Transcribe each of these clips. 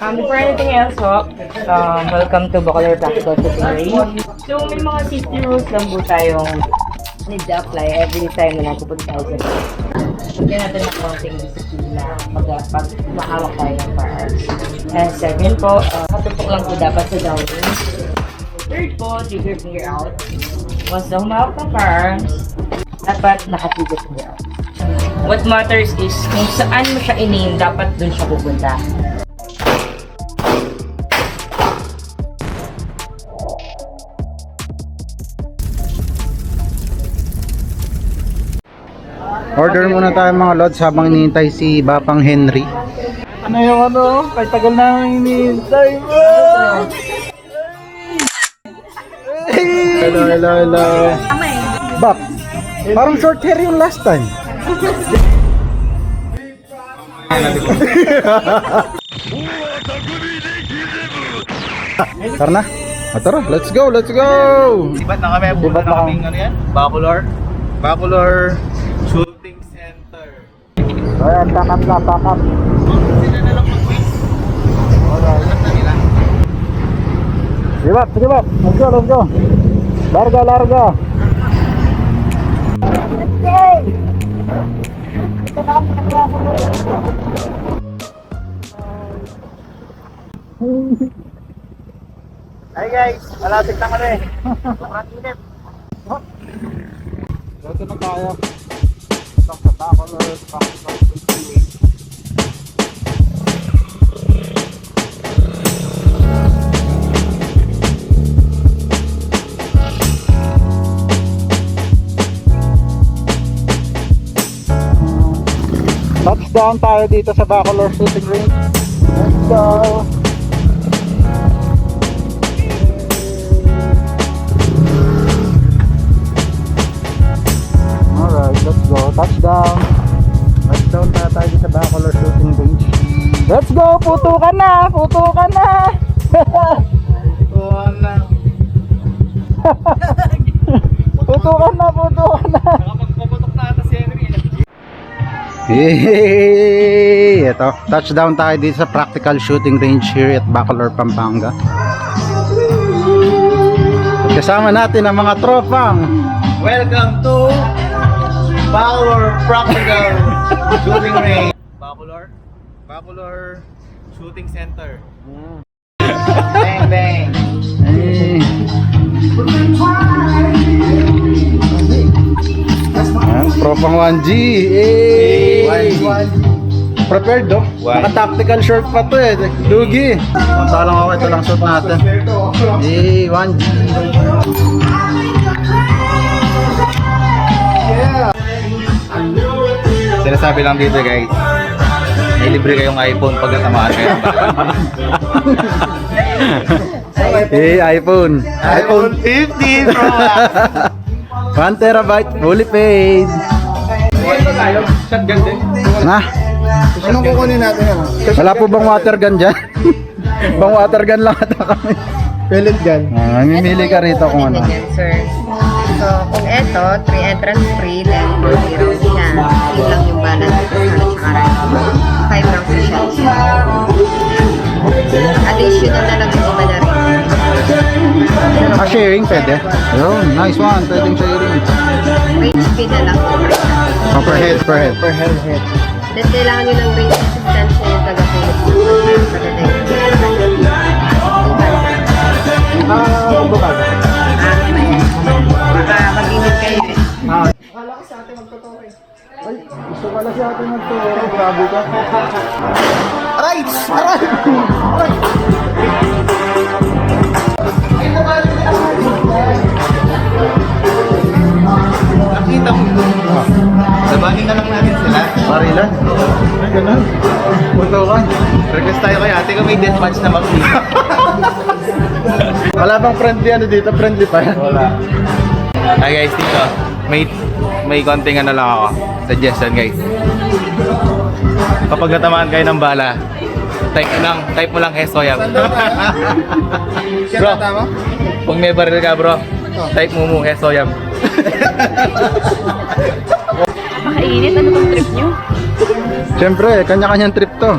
Um, before anything else, ho, um, welcome to Bacolor Practical Cooking. So, may mga safety rules lang po tayong need to apply every time na nagpupunta tayo sa Bigyan natin ng konting disiplina pag, pag mahawak tayo ng firearms. And second po, uh, katutok lang po dapat sa downing. Third po, trigger finger out. Once na humawak ng firearms, dapat nakatrigger finger out. What matters is kung saan mo siya in dapat dun siya pupunta. Order muna tayo mga lods habang hinihintay si Bapang Henry. Ano yung ano? Kahit tagal namin hinihintay mo! Hello, hello, hello. Bap, parang short hair yung last time. Tara na. Ah, tara, let's go, let's go! Sibat na kami. Sibat Sibat na na kaming ano yan? Bacolor. Bacolor Shooting Center. Ayan, back up na, back up. Sila na lang mag-quiz. Alam na nila. Sige Bap, sige Bap. Let's go, let's go. Larga, larga. Hi guys, malasik na kami. Sobrang init. Dito na tayo. Practical Cooking. Touchdown tayo dito sa Bacolor Shooting. Let's go! Let's go! Putukan na! Putukan na! Oo na. putukan na! Putukan na! Nakapagpuputok na ata si Henry. Yay! Ito, touchdown tayo dito sa practical shooting range here at Bacolor, Pampanga. Kasama natin ang mga tropang Welcome to Bacolor Practical Shooting Range. Bacolor? Shooting Center. Bang bang. Eh. Ayan, tropang 1G. Eh. Prepared do? Naka-tactical shirt pa to eh. Lugi. Samantalang ako, ito lang suit natin. Eh, 1G. Sinasabi lang dito guys, may libre kayong iPhone pag natamaan kayo. hey, eh, iPhone. iPhone 50 Pro Max. 1 terabyte fully paid. Na? Anong kukunin natin yan? Wala po bang water gun dyan? bang water gun lang ata kami. Pellet gun. Ah, namimili ka rito kung ano. sir. So, kung eto, 3 entrance free, then 0 na. Yun lang yung balance. Sana. 5,000 siya. Additional na lang yung iba na rin. Ah, sharing pwede? Yun, nice one. Pwedeng sharing. Range fee na lang. Oh, per head, per head. Per head, head. Then, kailangan nyo ng range assistance na yung taga-Philippines. Na yun. Ah, uh. Gusto pala si ate magturo. Grabe ka. Aray! Aray! Nakita mo ito. Labanin na lang natin sila. Marilan. Ay, ganun. Putukan. Request tayo kay ate kung may deathmatch na mag Wala bang friendly ano dito? Friendly pa yan? Wala. Hi guys, dito. May may konting ano lang ako, suggestion guys. Kapag natamaan kayo ng bala, type mo type mo lang hesoyam. bro, pag may baril ka bro, type mo mo hesoyam. Napakainit, ano bang trip nyo? Siyempre, kanya-kanyang trip to.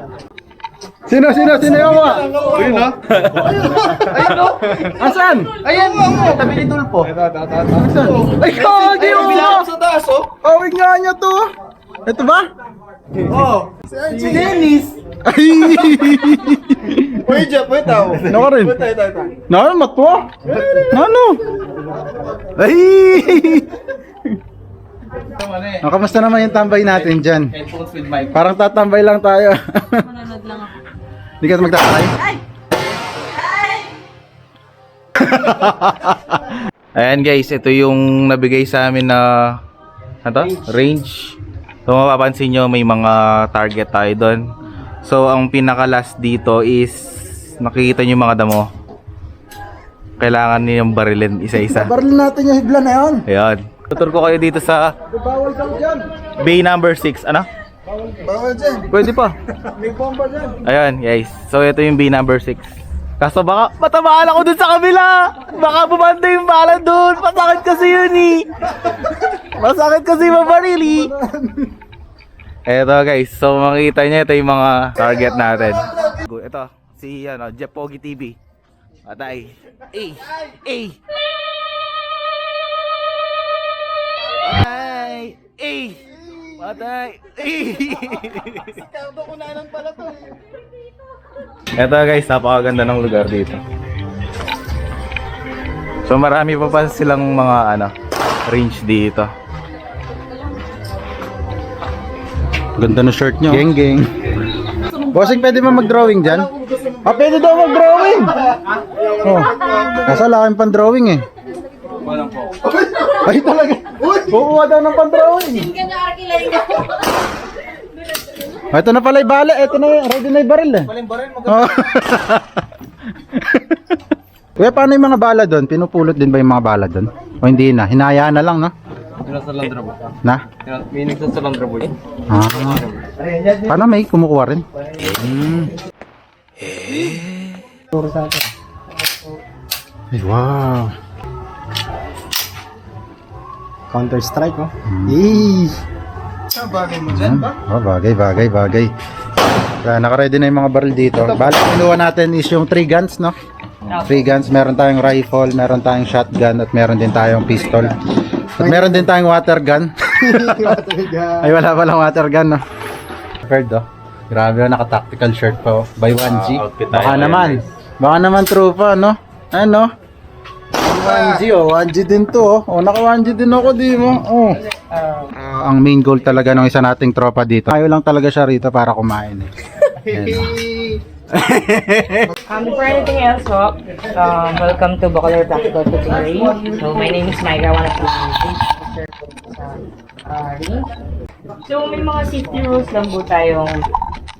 Sino, sino, sino yung mga? Ayun no? Asan? Ayan mo tabi ni Tulpo. Asan? Ay, kagi mo! sa taas oh. Awig nga niya to. Ito ba? Oh. Si Dennis. Ay! Uy, Jeff, wait tao. Nako rin. Wait, wait, wait. Nano, matwa? Nano? Ay! Oh, kamusta naman yung tambay natin dyan? Parang tatambay lang tayo. Manonood lang ako. Hindi ka magtatay? Ayan guys, ito yung nabigay sa amin na ano to? range. So mapapansin nyo may mga target tayo doon. So ang pinaka last dito is nakikita nyo yung mga damo. Kailangan niyong barilin isa-isa. Baril natin yung higla na yun. Ayan. Tutur ko kayo dito sa Bawal daw dyan. bay number 6. Ano? Bawal dyan. Pwede pa. May bomba dyan. Ayan guys. So ito yung bay number 6. Kaso baka matamaan ako dun sa kabila. Baka bumanda yung bala dun. Masakit kasi yun eh. Masakit kasi mabarili. Eto guys. So makikita niyo ito yung mga target natin. Ito. Si ano, Jeff Pogi TV. Patay. Eh. Eh. Patay. Eh. Patay. Eh. Eto guys, napakaganda ng lugar dito. So marami pa pa silang mga ano, range dito. Ganda ng shirt nyo. Geng, geng. Bossing, pwede ba mag-drawing dyan? Ah, pwede daw mag-drawing! Oh, nasa laking pan-drawing eh. Ay, talaga. Kukuha daw ng pan-drawing. Ah, Ito na pala yung bala. Ito na, ready na yung baril eh. Oh. Kuya, paano yung mga bala doon? Pinupulot din ba yung mga bala doon? O hindi na? Hinayaan na lang, no? Nasa Landra po. Na? May nagsa Landra po. Ah. Paano may kumukuha rin? Hmm. Ay, wow. Counter Strike, oh. Eee. bagay mo dyan ba? Oh, bagay, bagay, bagay. Kaya naka-ready na yung mga baril dito. Bali, kinuha natin is yung 3 guns, no? 3 guns. Meron tayong rifle, meron tayong shotgun, at meron din tayong pistol. At meron din tayong water gun. Ay, wala palang water gun, no? Prepared, oh. Grabe, oh, naka-tactical shirt pa, oh. By 1G. Ah, outfit tayo Baka naman. Baka naman tropa, no? Ano? 1G, oh. 1G din to, oh. Oh, naka 1G din ako, di mo? Oh. Ah, ang main goal talaga ng isa nating tropa dito. Ayaw lang talaga siya rito para kumain eh. Um, before anything else, ho, um, welcome to Bacolor Practical Cooking Range. So, my name is Micah, one of the teacher sa uh. So, may mga safety rules lang po tayong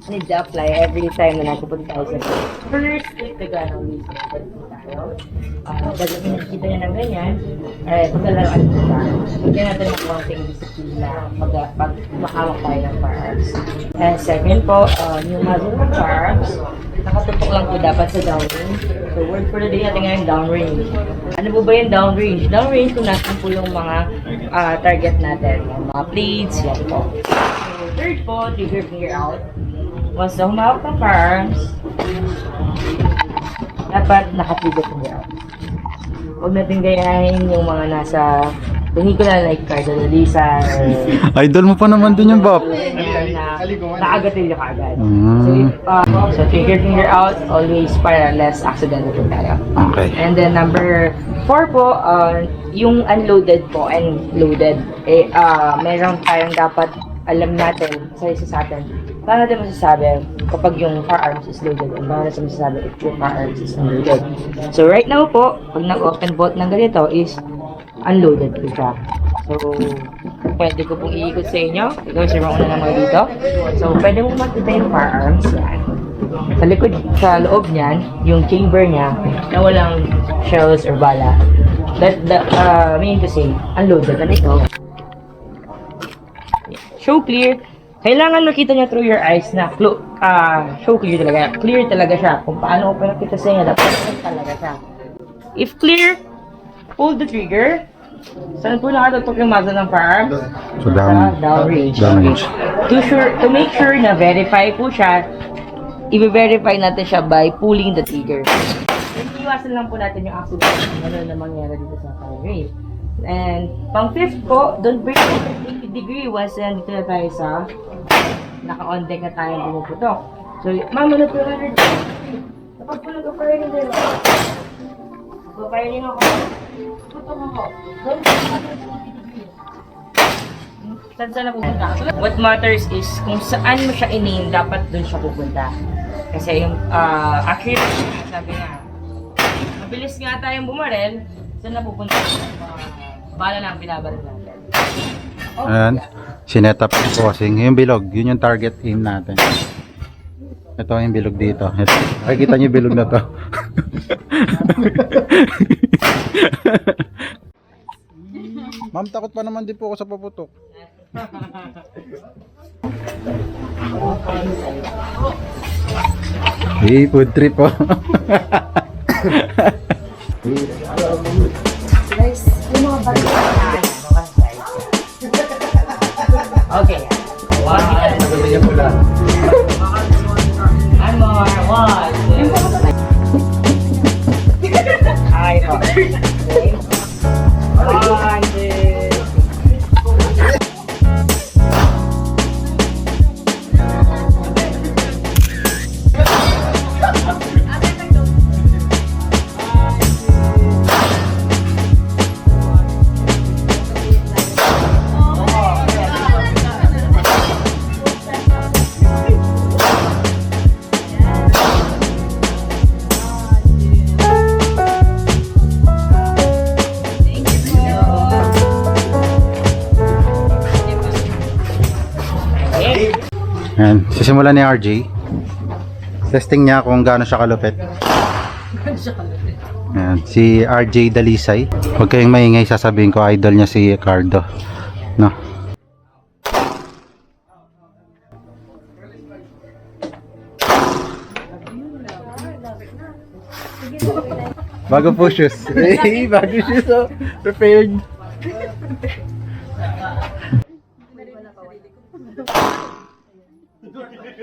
need to apply every time na nagpupunta tayo sa First, if the gun always tayo. Uh, dahil nakikita niya ng ganyan, eh, pagkalaroan po siya. Bigyan natin ng konting disiplina pag, pag makawak tayo ng firearms. And second po, uh, yung muzzle ng firearms, nakatutok lang po dapat sa downrange. So, word for the day natin ngayon, downrange. Ano po ba yung downrange? Downrange kung natin po yung mga ah, target natin. Yung mga plates, yan po. So, third po, trigger finger out. Once na humawak ng firearms, dapat naka-trigger finger out. Huwag natin gayahin yung mga nasa pelikula like Cardo Lisa Idol mo pa naman dun yung Bop. na nakagatil ka agad. Mm. So, if, uh, so trigger finger out, always para less accidental po tayo. Okay. And then number four po, uh, yung unloaded po and loaded, eh, uh, meron tayong dapat alam natin sa isa sa atin. Paano natin masasabi kapag yung firearms is loaded and paano natin masasabi if yung firearms is unloaded. So right now po, pag nag-open bolt ng ganito is unloaded po siya. So, pwede ko pong iikot sa inyo. Ikaw, sir, mauna naman dito. So, pwede mo makita yung firearms yan. Sa likod, sa loob niyan, yung chamber niya na walang shells or bala. That, that uh, meaning to say, unloaded na ito. Show clear. Kailangan makita niya through your eyes na clo- ah, show clear talaga. Clear talaga siya. Kung paano ko pinakita sa inyo, dapat clear talaga siya. If clear, pull the trigger. Saan po nakatutok yung muzzle ng firearm? So Sa down. downrange. Downrange. To sure to make sure na verify po siya i-verify natin siya by pulling the trigger. Iiwasan lang po natin yung accident ano na mangyari dito sa fire rate. And pang fifth po, don't break the 80 degree once na dito na tayo sa naka-on deck na tayo pumuputok. So, ma'am, ano po yung Dapat po nag-firing din ako. Nag-firing ako. Putok ako. Don't Saan saan na pupunta? What matters is kung saan mo siya in dapat dun siya pupunta. Kasi yung uh, accuracy, sabi nga, mabilis nga tayong bumarel, saan na pupunta? Uh, bala lang binabaril natin. Ayan. Sinet up yung crossing. Yung bilog, yun yung target aim natin. Ito yung bilog dito. Ito. Nakikita niyo yung bilog na to. Ma'am, takot pa naman din po ako sa paputok. Hey, food trip po. Okay. One. One Ayan, sisimulan ni RJ. Testing niya kung gaano siya kalupit. Ayan, si RJ Dalisay. Huwag kayong maingay, sasabihin ko idol niya si Ricardo. No. Bago po shoes. Hey, bago shoes oh. Prepared.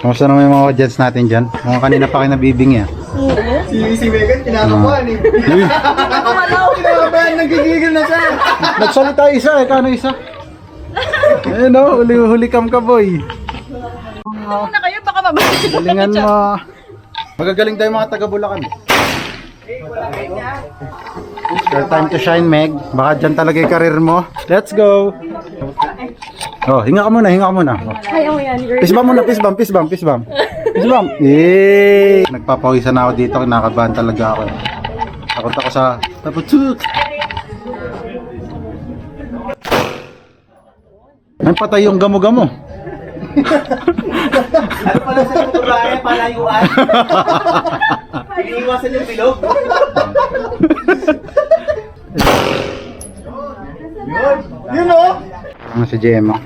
Kamusta naman yung mga audience natin dyan? Mga kanina pa kayo nabibing ya. Si, si Megan, kinakabahan eh. Kinakabahan, nagigigil na siya. Nagsalita isa eh, kano isa? Eh no, huli huli kam ka boy. na kayo, baka mabalik. Galingan mo. Magagaling tayo mga taga Bulacan. Your time to shine, Meg. Baka dyan talaga yung karir mo. Let's go. Oh, hinga ka muna, hinga ka muna. Oh. Ayaw yan, girl. Pisbam muna, pisbam, pisbam, pisbam. Pisbam. Eh, nagpapawisan na ako dito, kinakabahan talaga ako. Takot ako sa taputuk. Ay, patay yung gamo-gamo. Ano pala sa tuturaya, palayuan? Iniiwasan yung bilog. Yun oh! Ang si Gemma.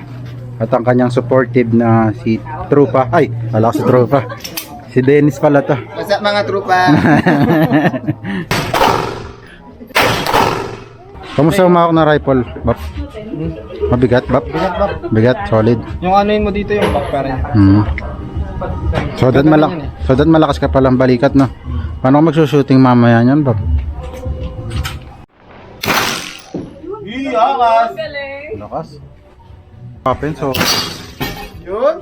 At ang kanyang supportive na si Trupa. Ay, wala si Trupa. Si Dennis pala to. What's up mga trupa? Kamusta umawak na rifle, Bap? Mabigat, Bap? Bigat, solid. Yung ano yun mo dito yung back pa rin. Hmm. So that malak so that malakas ka palang balikat no. Paano ka magsushooting mamaya niyan, Bap? Iyakas! Lakas. Open so Yun!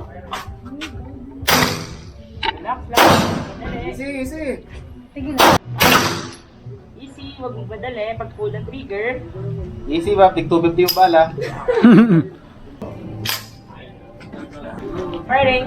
Easy, easy. Easy, huwag mong madali. Pag pull ng trigger, Easy ba? Tig 250 yung bala. firing.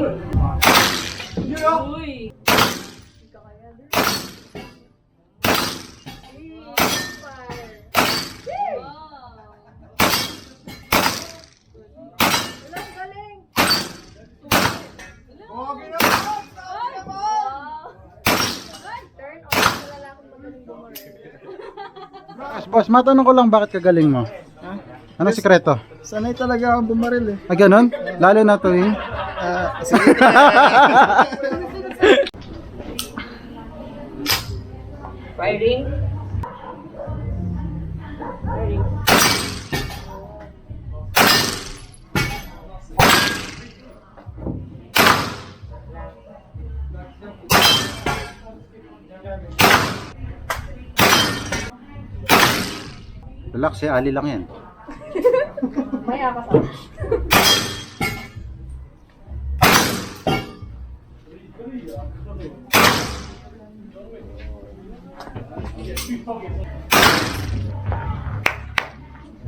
Boss, boss, matanong ko lang bakit kagaling mo? Anong sikreto? Sanay talaga akong bumaril eh. Ah, ganun? Lalo na tuwing? Ah, sige. Firing. Relax eh, ali lang yan. Maya ka sa.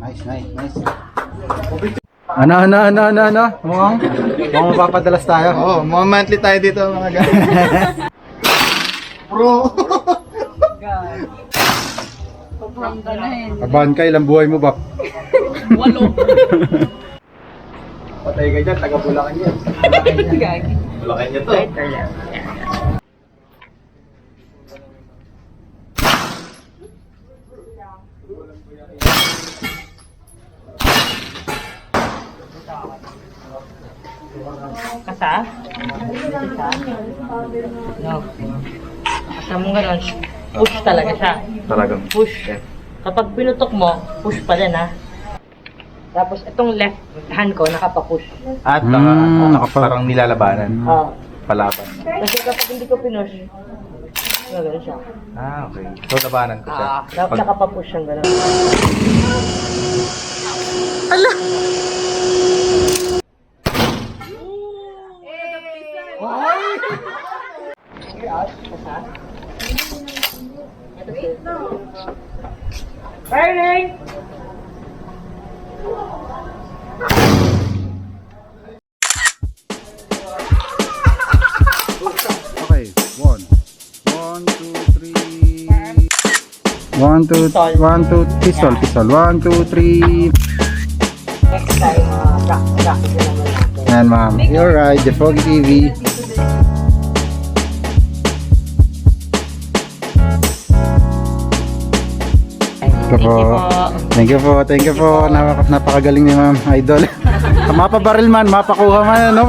Nice, nice, nice. Ano, ano, ano, ano, ano? Mukhang, mukhang mapapadalas tayo. Oo, oh, mga monthly tayo dito mga guys. Bro! Kabahan ka, ilang buhay mo ba? Patay ka dyan, taga Bulacan yan. Gagi. Bulacan niya to. Lighter lang. Kasa? Kasa? No. Kasa mo ganun, push talaga siya. Talagang. Push. Kapag pinutok mo, push pa din ha. Tapos itong left hand ko nakapapush. At Mm, naka, nakapa- parang nilalabanan. Ah. Palaban. Kasi kapag hindi ko pinush, gano'n siya. Ah, okay. So, labanan ko siya. Ah, na- Pag- nakapapush siyang gano'n. Firing! Okay, one. One, two, three. One, two, Pistol. one, two, pistol, pistol. One, two, three. Next time, uh, na naman natin. Yan, ma'am. You're right, the Foggy TV. Thank po. you po. Thank you po, thank you po. Napaka- Napakagaling ni ma'am, idol. mapabaril man, mapakuha man, no?